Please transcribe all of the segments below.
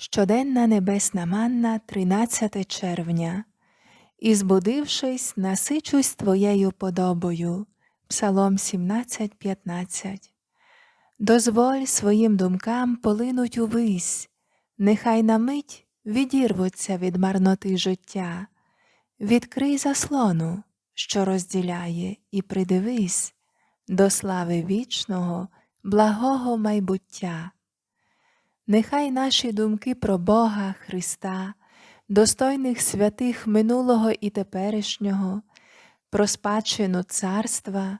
Щоденна небесна манна 13 червня. І збудившись, насичусь твоєю подобою. Псалом 17, 15. Дозволь своїм думкам полинуть увись, нехай на мить відірвуться від марноти життя. Відкрий заслону, що розділяє, і придивись до слави вічного, благого майбуття. Нехай наші думки про Бога, Христа, достойних святих минулого і теперішнього, про спадщину царства,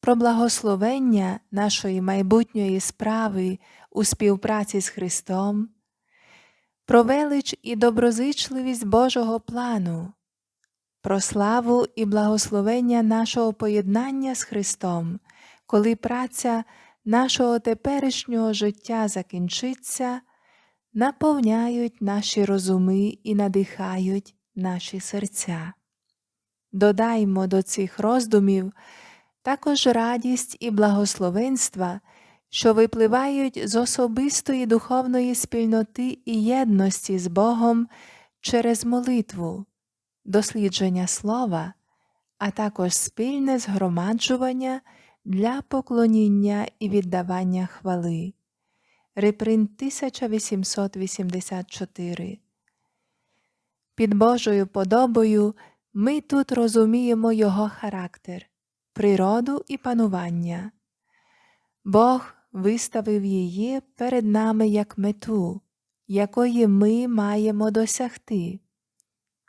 про благословення нашої майбутньої справи у співпраці з Христом, про велич і доброзичливість Божого плану, про славу і благословення нашого поєднання з Христом, коли праця нашого теперішнього життя закінчиться, наповняють наші розуми і надихають наші серця. Додаймо до цих роздумів також радість і благословенства, що випливають з особистої духовної спільноти і єдності з Богом через молитву, дослідження слова, а також спільне згромаджування для поклоніння і віддавання хвали. Репринт 1884 Під Божою подобою ми тут розуміємо Його характер, природу і панування. Бог виставив її перед нами як мету, якої ми маємо досягти.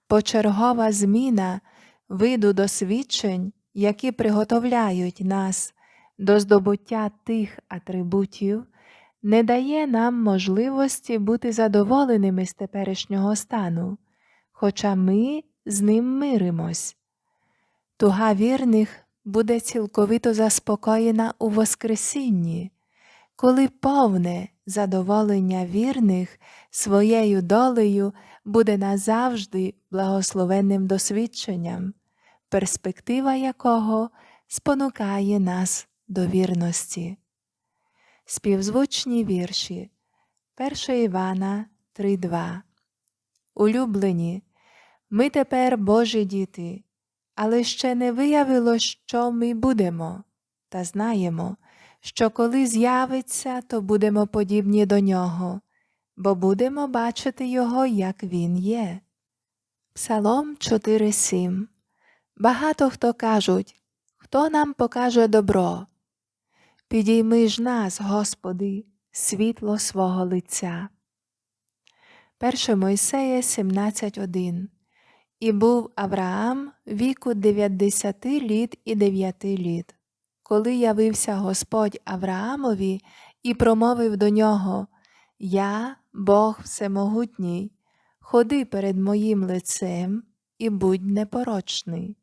Почергова зміна виду досвідчень які приготовляють нас до здобуття тих атрибутів, не дає нам можливості бути задоволеними з теперішнього стану, хоча ми з ним миримось. Туга вірних буде цілковито заспокоєна у Воскресінні, коли повне задоволення вірних своєю долею буде назавжди благословенним досвідченням перспектива якого спонукає нас до вірності. Співзвучні вірші 1 Івана 3.2 Улюблені, ми тепер Божі діти, але ще не виявило, що ми будемо, та знаємо, що коли з'явиться, то будемо подібні до нього, бо будемо бачити Його, як Він є. Псалом 4.7 Багато хто кажуть, хто нам покаже добро. Підійми ж нас, Господи, світло свого лиця. 1 Мойсея 17.1 І був Авраам віку 90 літ і 9 літ, коли явився Господь Авраамові і промовив до нього Я, Бог Всемогутній, ходи перед моїм лицем і будь непорочний.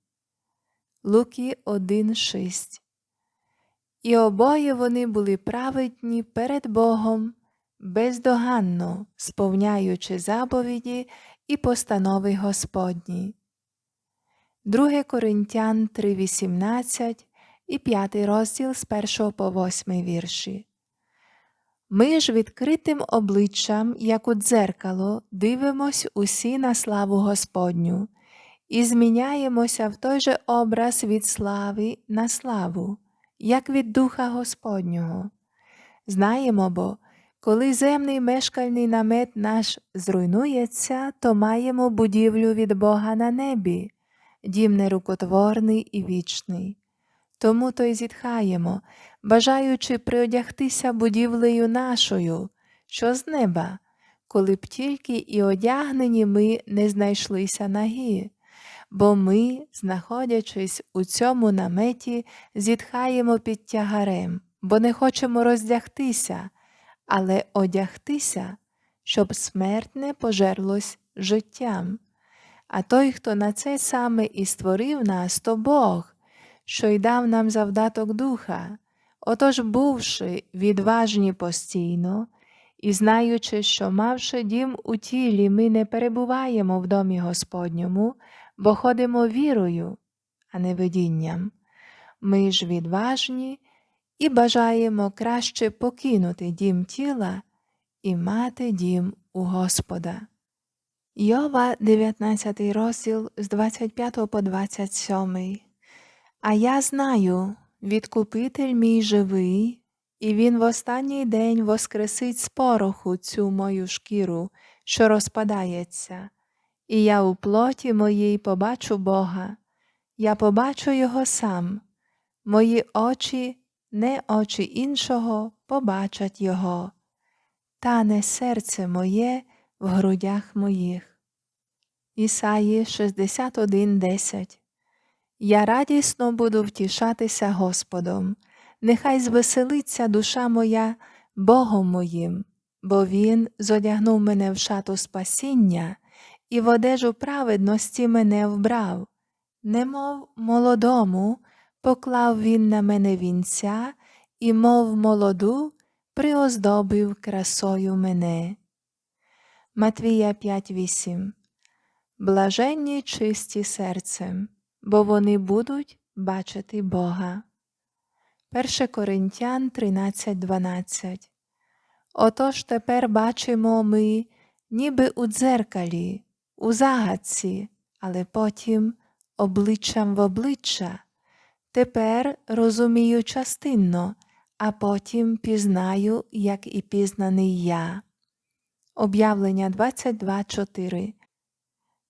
Луки 1,6 І обоє вони були праведні перед Богом, бездоганно сповняючи заповіді і постанови Господні. 2 Коринтян 3,18 і 5 розділ з 1 по 8 вірші. Ми ж відкритим обличчям, як у дзеркало, дивимось усі на славу Господню і зміняємося в той же образ від слави на славу, як від Духа Господнього. Знаємо бо, коли земний мешкальний намет наш зруйнується, то маємо будівлю від Бога на небі, дім нерукотворний і вічний. Тому то й зітхаємо, бажаючи приодягтися будівлею нашою, що з неба, коли б тільки і одягнені ми не знайшлися нагі бо ми, знаходячись у цьому наметі, зітхаємо під тягарем, бо не хочемо роздягтися, але одягтися, щоб смерть не пожерлось життям. А той, хто на це саме і створив нас, то Бог, що й дав нам завдаток духа. Отож, бувши відважні постійно, і знаючи, що, мавши дім у тілі, ми не перебуваємо в домі Господньому, бо ходимо вірою, а не видінням. Ми ж відважні і бажаємо краще покинути дім тіла і мати дім у Господа. Йова, 19 розділ з 25 по 27. А я знаю, відкупитель мій живий, і він в останній день воскресить з пороху цю мою шкіру, що розпадається, і я у плоті моїй побачу Бога, я побачу Його сам, мої очі, не очі іншого, побачать Його, тане серце моє в грудях моїх. Ісаї 61.10 Я радісно буду втішатися Господом, нехай звеселиться душа моя Богом моїм, бо Він зодягнув мене в шату спасіння і в одежу праведності мене вбрав, немов молодому поклав він на мене вінця, і, мов молоду, приоздобив красою мене. Матвія 5.8 Блаженні чисті серцем, бо вони будуть бачити Бога. 1 Коринтян 13.12 Отож тепер бачимо ми, ніби у дзеркалі, у загадці, але потім обличчям в обличчя. Тепер розумію частинно, а потім пізнаю, як і пізнаний я. Об'явлення 22.4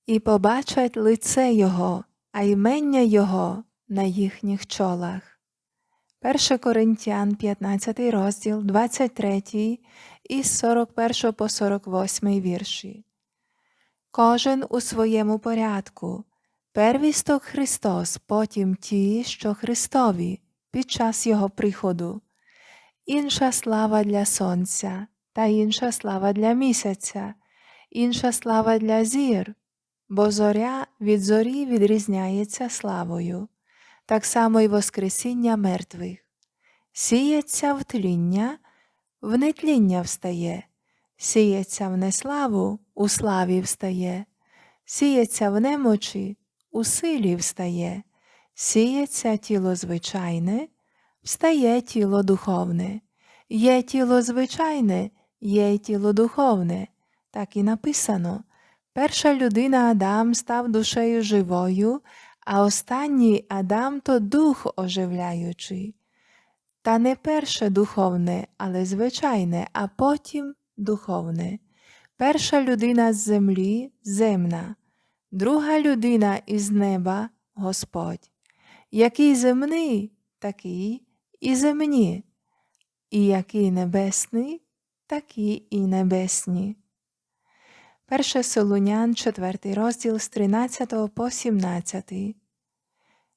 І побачать лице Його, а імення Його на їхніх чолах. 1 Коринтян 15 розділ 23 із 41 по 48 вірші. Кожен у своєму порядку. Первісток Христос, потім ті, що Христові під час Його приходу, інша слава для Сонця, та інша слава для місяця, інша слава для зір, бо зоря від зорі відрізняється славою, так само й Воскресіння мертвих. Сіється в тління, в нетління встає, сіється в неславу, у славі встає, сіється в немочі, у силі встає, сіється тіло звичайне, встає тіло духовне, є тіло звичайне, є й тіло духовне. Так і написано. Перша людина Адам став душею живою, а останній Адам то дух оживляючий. Та не перше духовне, але звичайне, а потім духовне. Перша людина з землі земна, друга людина із неба Господь. Який земний, такий і земні, і який небесний, такі і небесні. Перше Солунян, 4 розділ з 13 по 17.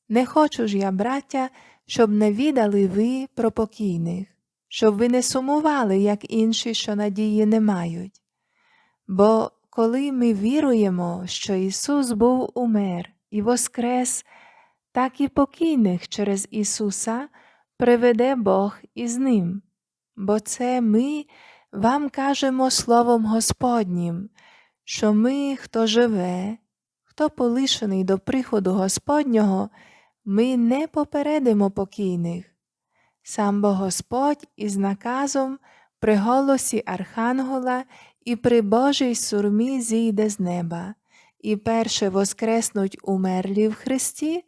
Не хочу ж я, браття, щоб не відали ви про покійних, щоб ви не сумували, як інші, що надії не мають. Бо коли ми віруємо, що Ісус був умер і воскрес, так і покійних через Ісуса приведе Бог із Ним. Бо це ми вам кажемо Словом Господнім, що ми, хто живе, хто полишений до приходу Господнього, ми не попередимо покійних. Сам бо Господь із наказом при голосі Архангела і при Божій сурмі зійде з неба, і перше воскреснуть умерлі в Христі,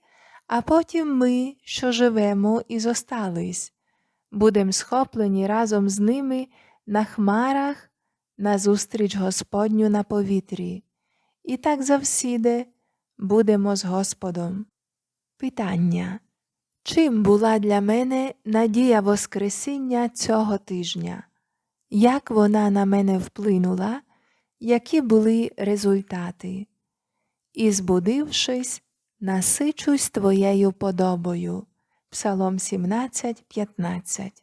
а потім ми, що живемо і зостались, будем схоплені разом з ними на хмарах назустріч Господню на повітрі, і так завсіди будемо з Господом. Питання. Чим була для мене надія Воскресіння цього тижня? Як вона на мене вплинула, які були результати? І, збудившись, насичусь твоєю подобою. Псалом 17, 15